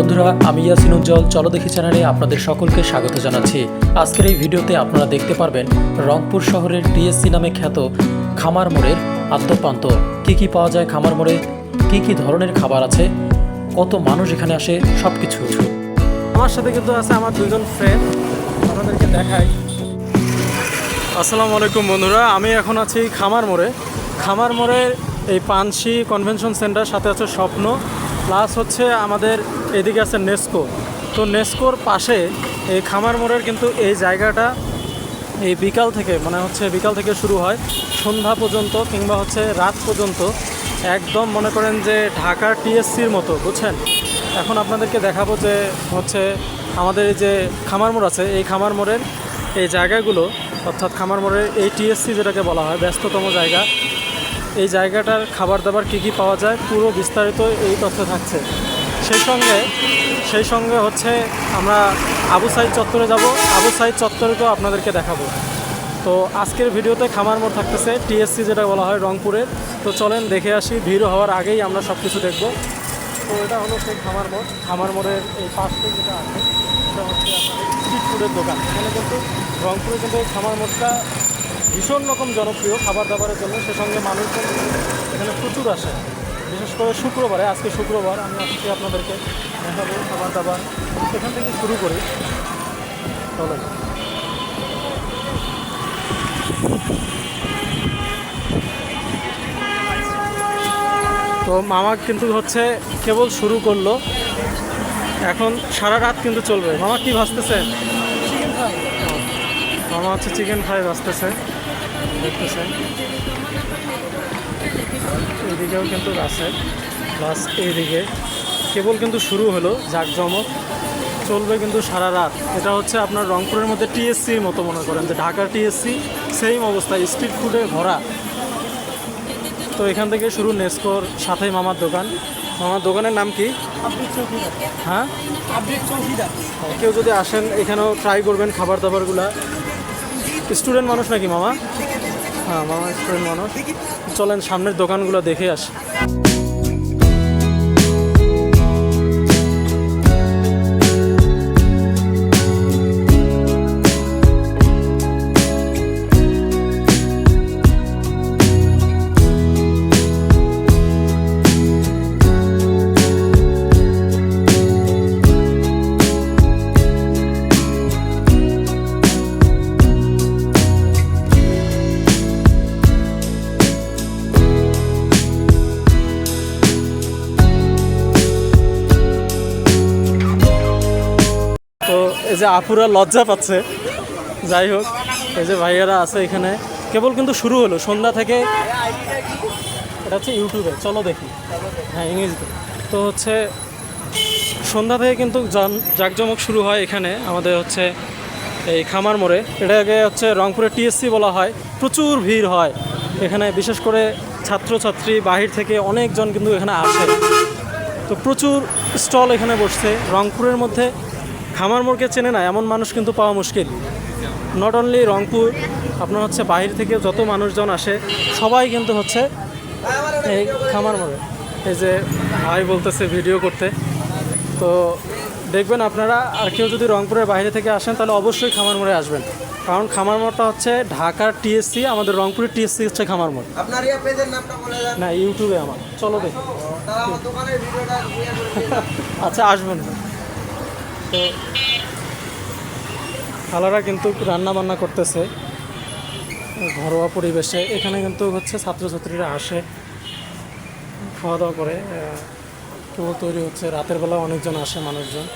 বন্ধুরা আমি ইয়াসিন উজ্জ্বল। চলো দেখি চ্যানেলে আপনাদের সকলকে স্বাগত জানাচ্ছি। আজকের এই ভিডিওতে আপনারা দেখতে পারবেন রংপুর শহরের টিএসসি নামে খ্যাত খামার মোড়ের আদ্যপান্ত। কী কী পাওয়া যায় খামার মোড়ে? কী কী ধরনের খাবার আছে? কত মানুষ এখানে আসে? সব কিছু আমার সাথে কিন্তু আছে আমার দুজন ফ্রেন্ড আপনাদেরকে দেখাই। আসসালামু আলাইকুম বন্ধুরা আমি এখন আছি খামার মোড়ে। খামার মোড়ের এই পানসি কনভেনশন সেন্টার সাথে আছে স্বপ্ন। প্লাস হচ্ছে আমাদের এদিকে আছে নেস্কো। তো নেস্কোর পাশে এই খামার মোড়ের কিন্তু এই জায়গাটা এই বিকাল থেকে মানে হচ্ছে বিকাল থেকে শুরু হয়, সন্ধ্যা পর্যন্ত কিংবা হচ্ছে রাত পর্যন্ত। একদম মনে করেন যে ঢাকার টিএসসির মতো, বুঝছেন? এখন আপনাদেরকে দেখাবো যে হচ্ছে আমাদের এই যে খামার মোড় আছে, এই খামার মোড়ের এই জায়গাগুলো, অর্থাৎ খামার মোড়ের এই টিএসসি যেটাকে বলা হয়, ব্যস্ততম জায়গা। এই জায়গাটার খাবার দাবার কী কী পাওয়া যায়, পুরো বিস্তারিত এই তথ্য থাকছে। সেই সঙ্গে সেই সঙ্গে হচ্ছে আমরা আবু সাইদ চত্বরে যাব। আবু সাইদ চত্বরেকেও আপনাদেরকে দেখাবো। তো আজকের ভিডিওতে খামার মোড় থাকতেছে টিএসসি যেটা বলা হয় রংপুরের। তো চলেন দেখে আসি, ভিড় হওয়ার আগেই আমরা সব কিছু দেখব। তো এটা হলো সেই খামার মোড়। খামার মোড়ের এই পাশে যেটা আছে, সেটা হচ্ছে স্ট্রিট ফুডের দোকান। এখানে কিন্তু রংপুরে কিন্তু এই খামার মোড়টা ভীষণ রকম জনপ্রিয় খাবার দাবারের জন্য। সে সঙ্গে মানুষজন এখানে প্রচুর আসে। করে শুক্রবারে, আজকে শুক্রবার, আমি আজকে আপনাদেরকে দেখাবো, খাবার দাবার। এখান থেকে শুরু করি। চলেন তো মামা কিন্তু হচ্ছে কেবল শুরু করল। এখন সারা রাত কিন্তু চলবে। মামা কি ভাজতেছেন মামা হচ্ছে চিকেন ফ্রাই ভাজতেছে। দেখতেছেন। এইদিকেও কিন্তু আছে প্লাস এইদিকে কেবল কিন্তু শুরু হলো জাঁকজমক। চলবে কিন্তু সারা রাত। এটা হচ্ছে আপনার রংপুরের মধ্যে টিএসসির মতো মনে করেন যে ঢাকার টিএসসি সেম অবস্থা স্ট্রিট ফুডে ভরা। তো এখান থেকে শুরু নেস্কোর সাথেই মামার দোকান। মামার দোকানের নাম কি? হ্যাঁ? কেউ যদি আসেন এখানেও ট্রাই করবেন খাবার দাবারগুলা। স্টুডেন্ট মানুষ নাকি মামা? মামা স্টুডেন্ট মানুষ চলেন সামনের দোকানগুলো দেখে আসি। এই যে আপুরা লজ্জা পাচ্ছে। যাই হোক, এই যে ভাইয়ারা আছে এখানে। কেবল কিন্তু শুরু হলো, সন্ধ্যা থেকে এটা হচ্ছে ইউটিউবে, চলো দেখি। হ্যাঁ ইংরেজিতে। তো হচ্ছে সন্ধ্যা থেকে কিন্তু জাঁকজমক শুরু হয় এখানে, আমাদের হচ্ছে এই খামার মোড়ে। এটাকে হচ্ছে রংপুরে টিএসসি বলা হয়, প্রচুর ভিড় হয়। এখানে বিশেষ করে ছাত্রছাত্রী, বাহির থেকে অনেকজন কিন্তু এখানে আসে। তো প্রচুর স্টল এখানে বসছে, রংপুরের মধ্যে খামার মোড়কে চেনে না এমন মানুষ কিন্তু পাওয়া মুশকিল। নট অনলি রংপুর আপনার হচ্ছে বাইরে থেকে যত মানুষজন আসে সবাই কিন্তু হচ্ছে এই খামার মোড়ে। এই যে ভাই বলতেছে ভিডিও করতে। তো দেখবেন আপনারা আর কেউ যদি রংপুরের বাইরে থেকে আসেন তাহলে অবশ্যই খামার মোড়ে আসবেন। কারণ খামার মোড়টা হচ্ছে ঢাকার টিএসসি আমাদের রংপুরের টিএসসি হচ্ছে খামার মোড়। না ইউটিউবে আমার। চলো দেখি। আচ্ছা আসবেন। তো খালারা কিন্তু রান্না বান্না করতেছে ঘরোয়া পরিবেশে। এখানে কিন্তু হচ্ছে ছাত্রছাত্রীরা আসে খাওয়া দাওয়া করে কেবল তৈরি হচ্ছে। রাতের বেলা অনেকজন আসে মানুষজন।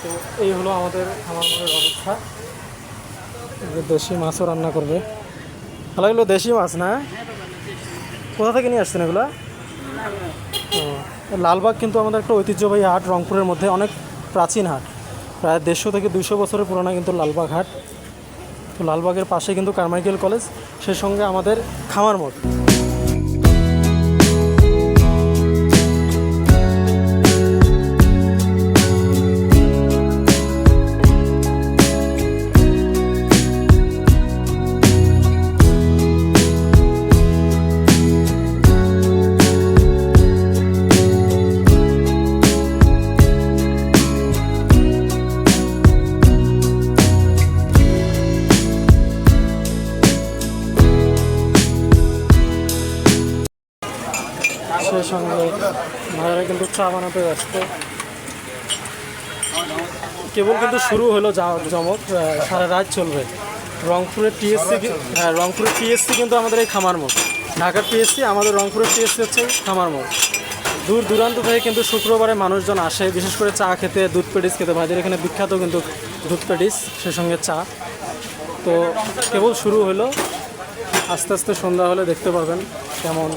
তো এই হলো আমাদের খামারের অবস্থা। দেশি মাছও রান্না করবে। ভালো এগুলো দেশি মাছ না? কোথা থেকে নিয়ে আসছেন এগুলা? ও, লালবাগ কিন্তু আমাদের একটা ঐতিহ্যবাহী হাট, রংপুরের মধ্যে অনেক প্রাচীন হাট। প্রায় দেড়শো থেকে দুশো বছরের পুরোনো কিন্তু লালবাগ হাট। তো লালবাগের পাশে কিন্তু কারমাইকেল কলেজ সেই সঙ্গে আমাদের খামার মোড়। কিন্তু চা বানাতে ব্যস্ত। কেবল কিন্তু শুরু হলো জমক সারা রাত চলবে। রংপুরের টিএসসি হ্যাঁ রংপুরের টিএসসি কিন্তু আমাদের এই খামার মোড়। ঢাকার টিএসসি আমাদের রংপুরের টিএসসি হচ্ছে খামার মোড়। দূর দূরান্ত থেকে কিন্তু শুক্রবারে মানুষজন আসে, বিশেষ করে চা খেতে, দুধ পেটিস খেতে। ভাইদের এখানে বিখ্যাত কিন্তু দুধ পেটিস, সে সঙ্গে চা। তো কেবল শুরু হলো, আস্তে আস্তে সন্ধ্যা হলে দেখতে পারবেন কেমন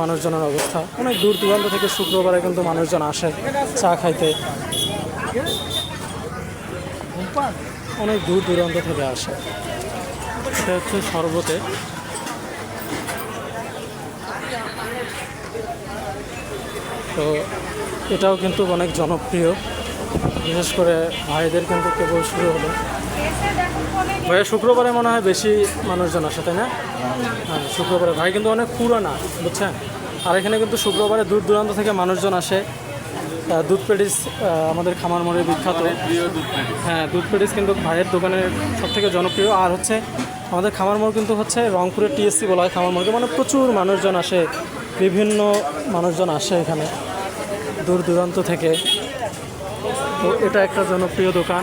মানুষজনের অবস্থা। অনেক দূর দূরান্ত থেকে শুক্রবারে কিন্তু মানুষজন আসে চা খাইতে। অনেক দূর দূরান্ত থেকে আসে। সে হচ্ছে শরবতে। তো এটাও কিন্তু অনেক জনপ্রিয়। বিশেষ করে ভাইদের কিন্তু কেবল শুরু হলো। ভাইয়া, শুক্রবারে মনে হয় বেশি মানুষজন আসে, তাই না? শুক্রবারে। ভাই কিন্তু অনেক পুরানা বুঝছেন? আর এখানে কিন্তু শুক্রবারে দূর দূরান্ত থেকে মানুষজন আসে। দুধ পেটিস আমাদের খামার মোড়ে বিখ্যাত। হ্যাঁ দুধ পেটিস কিন্তু ভাইয়ের দোকানের সব থেকে জনপ্রিয়। আর হচ্ছে আমাদের খামার মোড় কিন্তু হচ্ছে রংপুরের টিএসসি বলা হয় খামার মোড়কে। মানে প্রচুর মানুষজন আসে বিভিন্ন মানুষজন আসে এখানে দূর দূরান্ত থেকে। তো এটা একটা জনপ্রিয় দোকান।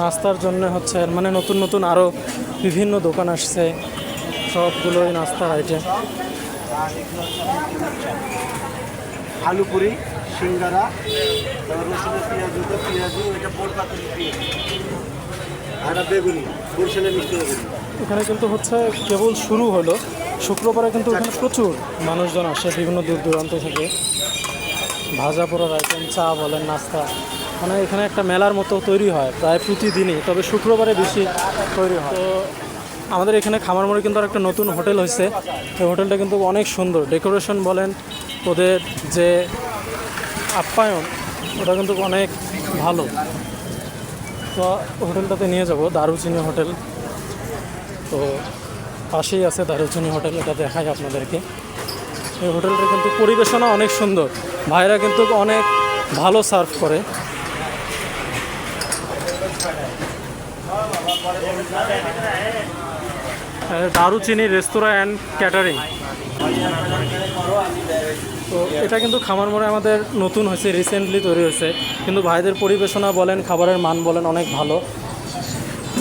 নাস্তার জন্য হচ্ছে মানে নতুন নতুন আরও বিভিন্ন দোকান আসছে সবগুলোই নাস্তার আইটেম আলু পুরি সিঙ্গারা তারপর রসুনের পেঁয়াজ দুটো পেঁয়াজু এটা আর মিষ্টি বেগুনি। এখানে কিন্তু হচ্ছে কেবল শুরু হলো শুক্রবারে কিন্তু এখানে প্রচুর মানুষজন আসে বিভিন্ন দূর দূরান্ত থেকে। ভাজা পোড়ার আইটেম চা বলেন নাস্তা। মানে এখানে একটা মেলার মতো তৈরি হয়, প্রায় প্রতিদিনই, তবে শুক্রবারে বেশি তৈরি হয়। তো আমাদের এখানে খামার মোড়ে কিন্তু একটা নতুন হোটেল হয়েছে। এই হোটেলটা কিন্তু অনেক সুন্দর। ডেকোরেশন বলেন, ওদের যে আপ্যায়ন, ওটা কিন্তু অনেক ভালো। তো হোটেলটাতে নিয়ে যাব, দারুচিনি হোটেল। তো পাশেই আছে দারুচিনি হোটেল, এটা দেখাই আপনাদেরকে। এই হোটেলটা কিন্তু পরিবেশনা অনেক সুন্দর। ভাইরা কিন্তু অনেক ভালো সার্ভ করে। দারুচিনি রেস্তোরাঁ অ্যান্ড ক্যাটারিং। তো এটা কিন্তু খামার মোড়ে আমাদের নতুন হয়েছে রিসেন্টলি তৈরি হয়েছে। কিন্তু ভাইদের পরিবেশনা বলেন খাবারের মান বলেন অনেক ভালো।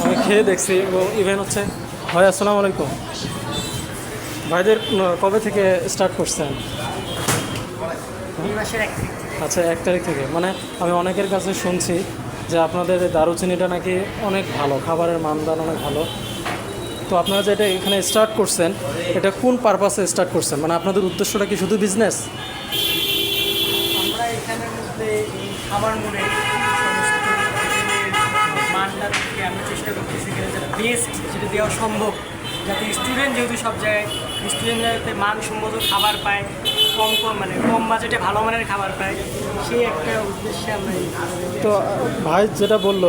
আমি খেয়ে দেখছি ইভেন হচ্ছে ভাই আসসালামু আলাইকুম। ভাইদের কবে থেকে স্টার্ট করছেন? আচ্ছা এক তারিখ থেকে। মানে আমি অনেকের কাছে শুনছি যে আপনাদের দারুচিনিটা নাকি অনেক ভালো, খাবারের মানদান অনেক ভালো। তো আপনারা যে এটা এখানে স্টার্ট করছেন, এটা কোন পারপাসে স্টার্ট করছেন? মানে আপনাদের উদ্দেশ্যটা কি শুধু বিজনেস আমরা এখানের মধ্যে খাবার চেষ্টা করতেছি যেটা বেস্ট দেওয়া সম্ভব। যাতে স্টুডেন্ট যেহেতু সব জায়গায় স্টুডেন্ট যাতে মানসম্মত খাবার পায় কম কম মানে কম বাজেটে ভালো মানের খাবার পায় সেই একটা উদ্দেশ্যে আমরা তো ভাই যেটা বলল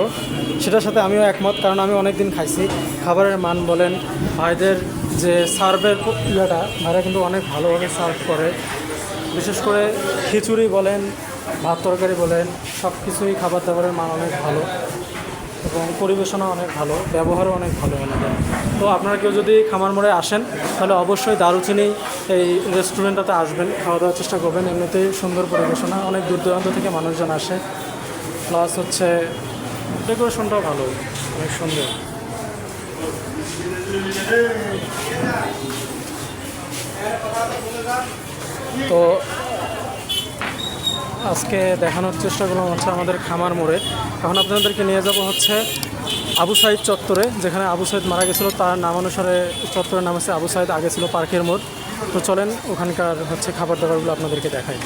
সেটার সাথে আমিও একমত কারণ আমি অনেক দিন খাইছি। খাবারের মান বলেন ভাইদের যে সার্ভের ইয়েটা ভাইরা কিন্তু অনেক ভালোভাবে সার্ভ করে। বিশেষ করে খিচুড়ি বলেন ভাত তরকারি বলেন সব কিছুই খাবার দাবারের মান অনেক ভালো। এবং পরিবেশনা অনেক ভালো, ব্যবহারও অনেক ভালো এনাদের তো আপনারা কেউ যদি খামার মোড়ে আসেন, তাহলে অবশ্যই দারুচিনি এই রেস্টুরেন্টটাতে আসবেন, খাওয়া দাওয়ার চেষ্টা করবেন। এমনিতেই সুন্দর পরিবেশনা, অনেক দূর দূরান্ত থেকে মানুষজন আসে। প্লাস হচ্ছে ডেকোরেশনটাও ভালো, অনেক সুন্দর। তো আজকে দেখানোর চেষ্টা করলাম হচ্ছে আমাদের খামার মোড়ে। এখন আপনাদেরকে নিয়ে যাব হচ্ছে আবু সাইদ চত্বরে, যেখানে আবু সাইদ মারা গেছিল, তার নাম অনুসারে চত্বরের নাম হচ্ছে আবু সাইদ, আগে ছিল পার্কের মোড়। তো চলেন ওখানকার হচ্ছে খাবার দাবারগুলো আপনাদেরকে দেখাই।